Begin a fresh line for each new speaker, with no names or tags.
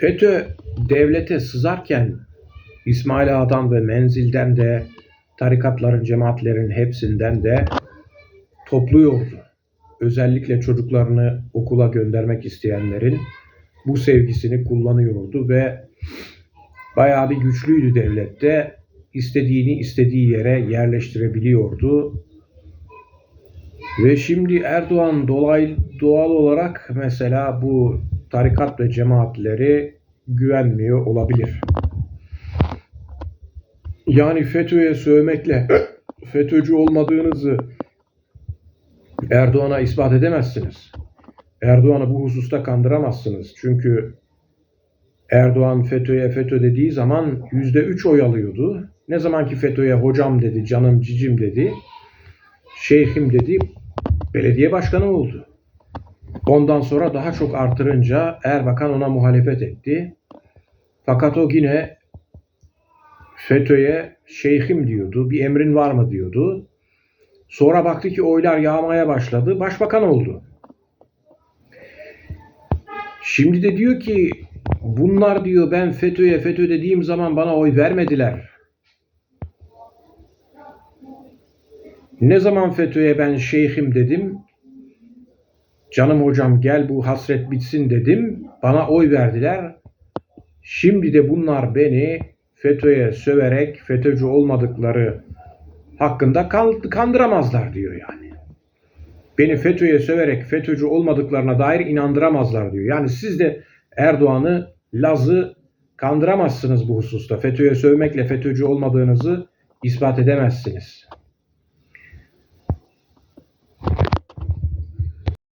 FETÖ devlete sızarken İsmail Ağa'dan ve Menzil'den de tarikatların, cemaatlerin hepsinden de topluyordu. Özellikle çocuklarını okula göndermek isteyenlerin bu sevgisini kullanıyordu ve bayağı bir güçlüydü devlette. İstediğini istediği yere yerleştirebiliyordu. Ve şimdi Erdoğan dolay, doğal olarak mesela bu tarikat ve cemaatleri güvenmiyor olabilir. Yani FETÖ'ye sövmekle FETÖ'cü olmadığınızı Erdoğan'a ispat edemezsiniz. Erdoğan'ı bu hususta kandıramazsınız. Çünkü Erdoğan FETÖ'ye FETÖ dediği zaman yüzde üç oy alıyordu. Ne zaman ki FETÖ'ye hocam dedi, canım cicim dedi, şeyhim dedi, belediye başkanı oldu. Ondan sonra daha çok artırınca Erbakan ona muhalefet etti. Fakat o yine FETÖ'ye şeyhim diyordu, bir emrin var mı diyordu. Sonra baktı ki oylar yağmaya başladı, başbakan oldu. Şimdi de diyor ki bunlar diyor ben FETÖ'ye FETÖ dediğim zaman bana oy vermediler. Ne zaman FETÖ'ye ben şeyhim dedim, canım hocam gel bu hasret bitsin dedim, bana oy verdiler. Şimdi de bunlar beni FETÖ'ye söverek FETÖ'cü olmadıkları hakkında kan- kandıramazlar diyor yani. Beni FETÖ'ye söverek FETÖ'cü olmadıklarına dair inandıramazlar diyor. Yani siz de Erdoğan'ı, Laz'ı kandıramazsınız bu hususta. FETÖ'ye sövmekle FETÖ'cü olmadığınızı ispat edemezsiniz.